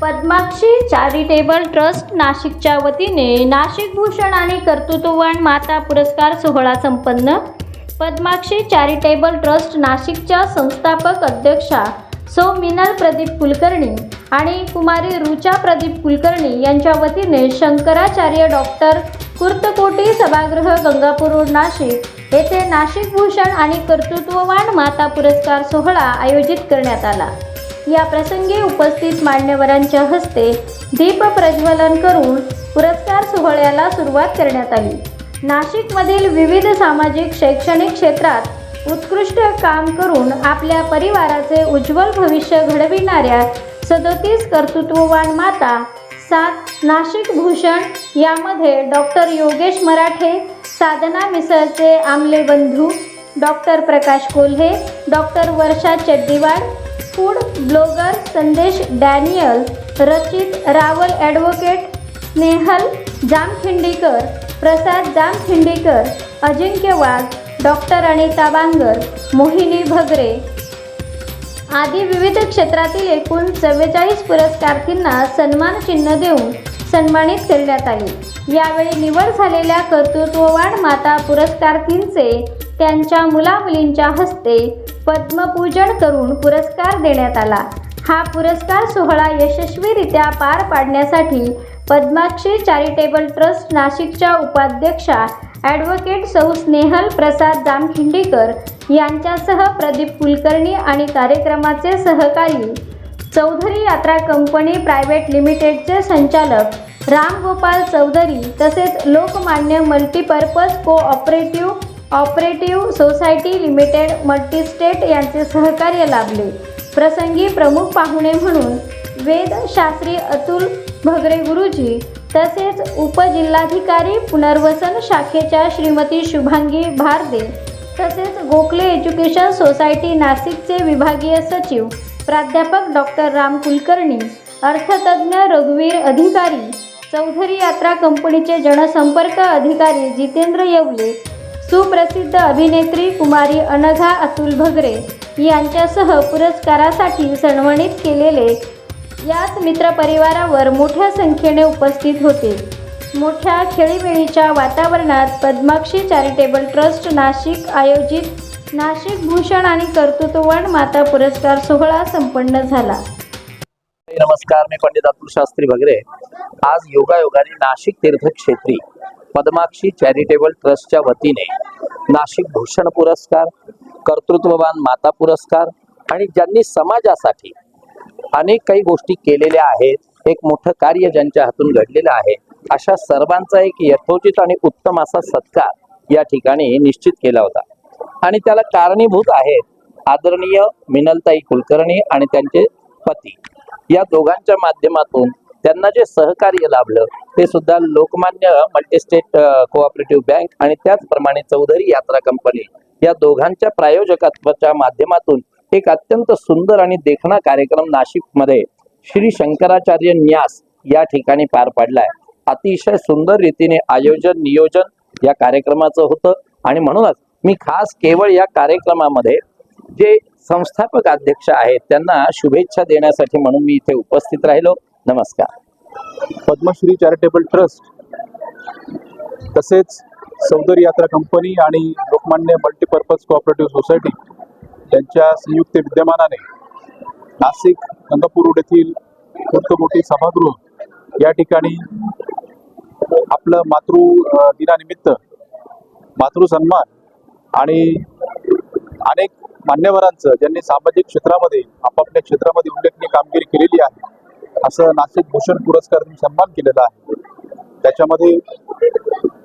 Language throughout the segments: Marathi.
पद्माक्षी चॅरिटेबल ट्रस्ट नाशिकच्या वतीने नाशिक भूषण आणि कर्तृत्ववान माता पुरस्कार सोहळा संपन्न. पद्माक्षी चॅरिटेबल ट्रस्ट नाशिकच्या संस्थापक अध्यक्षा सौ मिनल प्रदीप कुलकर्णी आणि कुमारी रुचा प्रदीप कुलकर्णी यांच्या वतीने शंकराचार्य डॉक्टर कुर्तकोटी सभागृह गंगापूर रोड नाशिक येथे नाशिक भूषण आणि कर्तृत्ववान माता पुरस्कार सोहळा आयोजित करण्यात आला. या प्रसंगी उपस्थित मान्यवरांच्या हस्ते दीप प्रज्वलन करून पुरस्कार सोहळ्याला सुरुवात करण्यात आली. नाशिकमधील विविध सामाजिक शैक्षणिक क्षेत्रात उत्कृष्ट काम करून आपल्या परिवाराचे उज्ज्वल भविष्य घडविणाऱ्या सदोतीस कर्तृत्ववान माता सात नाशिक भूषण यामध्ये डॉक्टर योगेश मराठे साधना मिसळचे आमले बंधू doctor Prakash Kolhe doctor Varsha Chaddiwad food blogger Sandesh Daniel Rachit Rawal advocate Snehal Jamkhindikar Prasad Jamkhindikar Ajinkya Wagh doctor Anita Bangar Mohini Bhagre आदी विविध क्षेत्रातील एकूण चव्वेचाळीस पुरस्कार्थींना सन्मान चिन्ह देऊन सन्मानित करण्यात आले. यावेळी निवड झालेल्या कर्तृत्ववान माता पुरस्कार्थींचे त्यांच्या मुलामुलींच्या हस्ते पद्मपूजन करून पुरस्कार देण्यात आला. हा पुरस्कार सोहळा यशस्वीरित्या पार पाडण्यासाठी पद्माक्षी चॅरिटेबल ट्रस्ट नाशिकच्या उपाध्यक्षा ॲडव्होकेट सौ स्नेहल प्रसाद जामखिंडीकर यांच्यासह प्रदीप कुलकर्णी आणि कार्यक्रमाचे सहकारी चौधरी यात्रा कंपनी प्रायव्हेट लिमिटेडचे संचालक रामगोपाल चौधरी तसेच Lokmanya multipurpose cooperative operative society limited multistate यांचे सहकार्य लाभले. प्रसंगी प्रमुख पाहुणे म्हणून वेदशास्त्री अतुल भगरे गुरुजी तसेच उपजिल्हाधिकारी पुनर्वसन शाखेच्या श्रीमती शुभांगी भारदे तसेच गोखले एज्युकेशन सोसायटी नाशिकचे विभागीय सचिव प्राध्यापक डॉक्टर राम कुलकर्णी अर्थतज्ञ रघुवीर अधिकारी चौधरी यात्रा कंपनीचे जनसंपर्क अधिकारी जितेंद्र येवले सुप्रसिद्ध अभिनेत्री कुमारी अनघा अतुल भगरे यांच्यासह पुरस्कारासाठी सन्मानित केलेले याच मित्रपरिवारावर मोठ्या संख्येने उपस्थित होते. मोठ्या खेळीमेळीच्या वातावरणात पद्माक्षी चॅरिटेबल ट्रस्ट नाशिक आयोजित नाशिक भूषण आणि कर्तृत्ववान माता पुरस्कार सोहळा संपन्न झाला. नमस्कार मी पंडित अतुल शास्त्री भगरे. आज योगायोगाने नाशिक तीर्थक्षेत्री पद्माक्षी चॅरिटेबल ट्रस्टच्या वतीने नाशिक भूषण पुरस्कार कर्तृत्ववान माता पुरस्कार आणि ज्यांनी समाजासाठी अनेक काही गोष्टी केलेल्या आहेत एक मोठं कार्य ज्यांच्या हातून घडलेलं आहे अशा सर्वांचा एक यथोचित आणि उत्तम असा सत्कार या ठिकाणी निश्चित केला होता. आणि त्याला कारणीभूत आहेत आदरणीय मिनलताई कुलकर्णी आणि त्यांचे पती. या दोघांच्या माध्यमातून त्यांना जे सहकार्य लाभलं ते सुद्धा लोकमान्य मल्टीस्टेट कोऑपरेटिव्ह बँक आणि त्याचप्रमाणे चौधरी यात्रा कंपनी या दोघांच्या प्रायोजकत्वाच्या माध्यमातून एक अत्यंत सुंदर आणि देखणा कार्यक्रम नाशिकमध्ये श्री शंकराचार्य न्यास या ठिकाणी पार पडलाय. अतिशय सुंदर रीतीने आयोजन नियोजन या कार्यक्रमाचं होतं आणि म्हणूनच मी खास केवळ या कार्यक्रमामध्ये जे संस्थापक अध्यक्ष आहेत त्यांना शुभेच्छा देण्यासाठी म्हणून मी इथे उपस्थित राहिलो. नमस्कार. पद्मश्री चॅरिटेबल ट्रस्ट तसेच सौदर यात्रा कंपनी आणि लोकमान्य मल्टीपर्पज कोऑपरेटिव्ह सोसायटी यांच्या संयुक्त विद्यमानाने नाशिक गंगापूर रोड येथील मोठी सभागृह या ठिकाणी आपलं मातृ दिनानिमित्त मातृ सन्मान आणि अनेक मान्यवरांचं ज्यांनी सामाजिक क्षेत्रामध्ये आपापल्या क्षेत्रामध्ये उल्लेखनीय कामगिरी केलेली आहे असं नाशिक भूषण पुरस्कार सन्मान केलेला आहे. त्याच्यामध्ये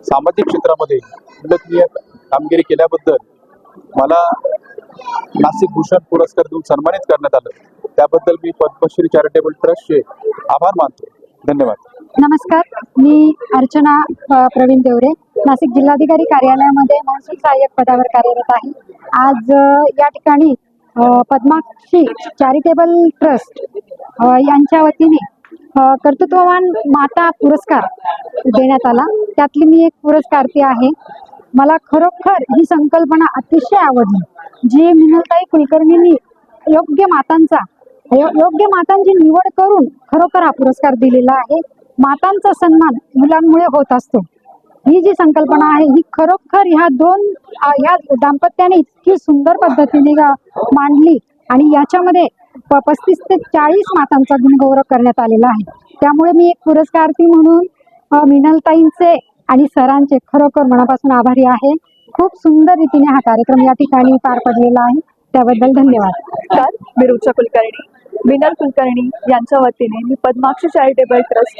सामाजिक क्षेत्रामध्ये उल्लेखनीय कामगिरी केल्याबद्दल मला नाशिक भूषण पुरस्कार देऊन सन्मानित करण्यात आलं. त्याबद्दल मी पद्मश्री चॅरिटेबल ट्रस्टचे आभार मानतो. धन्यवाद. नमस्कार मी अर्चना प्रवीण देवरे नाशिक जिल्हाधिकारी कार्यालयामध्ये महसूल सहाय्यक पदावर कार्यरत आहे. आज या ठिकाणी पद्माक्षी चॅरिटेबल ट्रस्ट यांच्या वतीने कर्तृत्ववान माता पुरस्कार देण्यात आला. त्यातली मी एक पुरस्कारती आहे. मला खरोखर ही संकल्पना अतिशय आवडली जी मिनलताई कुलकर्णींनी योग्य मातांचा यो- योग्य मातांची निवड करून खरोखर हा पुरस्कार दिलेला आहे. मातांचा सन्मान मुलांमुळे होत असतो. ही जी संकल्पना आहे ही खरोखर ह्या दोन ह्या दाम्पत्याने इतकी सुंदर पद्धतीने मांडली आणि याच्यामध्ये पस्तीस ते चाळीस मातांचा गुणगौरव करण्यात आलेला आहे. त्यामुळे मी एक पुरस्कार्थी म्हणून मिनलताईंचे आणि सरांचे खरोखर मनापासून आभारी आहे. खूप सुंदर रीतीने हा कार्यक्रम या ठिकाणी पार पडलेला आहे. त्याबद्दल धन्यवाद. सर मी रुचा कुलकर्णी. विनर कुलकर्णी यांच्या वतीने मी पद्माक्षी चॅरिटेबल ट्रस्ट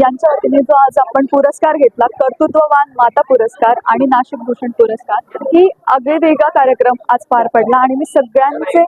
यांच्या वतीने जो आज आपण पुरस्कार घेतला कर्तृत्ववान माता पुरस्कार आणि नाशिक भूषण पुरस्कार ही आगळेवेगळा कार्यक्रम आज पार पडला आणि मी सगळ्यांचे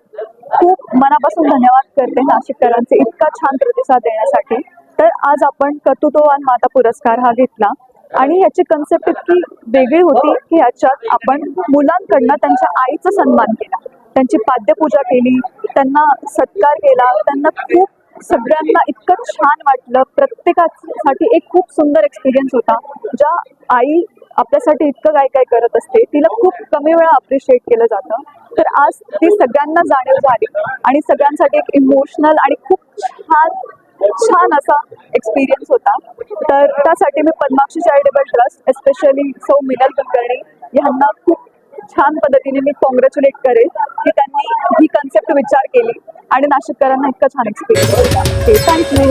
खूप मनापासून धन्यवाद करते नाशिककरांचे इतका छान प्रतिसाद देण्यासाठी. तर आज आपण कर्तृत्ववान माता पुरस्कार हा घेतला आणि ह्याची कन्सेप्ट इतकी वेगळी होती की ह्याच्यात आपण मुलांकडनं त्यांच्या आईचा सन्मान केला. त्यांची पाद्यपूजा केली त्यांना सत्कार केला त्यांना खूप सगळ्यांना इतकं छान वाटलं. प्रत्येकासाठी एक खूप सुंदर एक्सपिरियन्स होता ज्या आई आपल्यासाठी इतकं काय काय करत असते तिला खूप कमी वेळा अप्रिशिएट केलं जातं. तर आज ती सगळ्यांना जाणीव झाली आणि सगळ्यांसाठी एक इमोशनल आणि खूप छान छान असा एक्सपिरियन्स होता. तर त्यासाठी मी पद्माक्षी चॅरिटेबल ट्रस्ट एस्पेशली सौ मिनल कुलकर्णी यांना खूप छान पद्धतीने मी कॉंग्रॅच्युलेट करेल की त्यांनी ही कन्सेप्ट विचार केली. आणि नाशिककरांना इतका छान एक्सपिरियन्स होता थँक्यू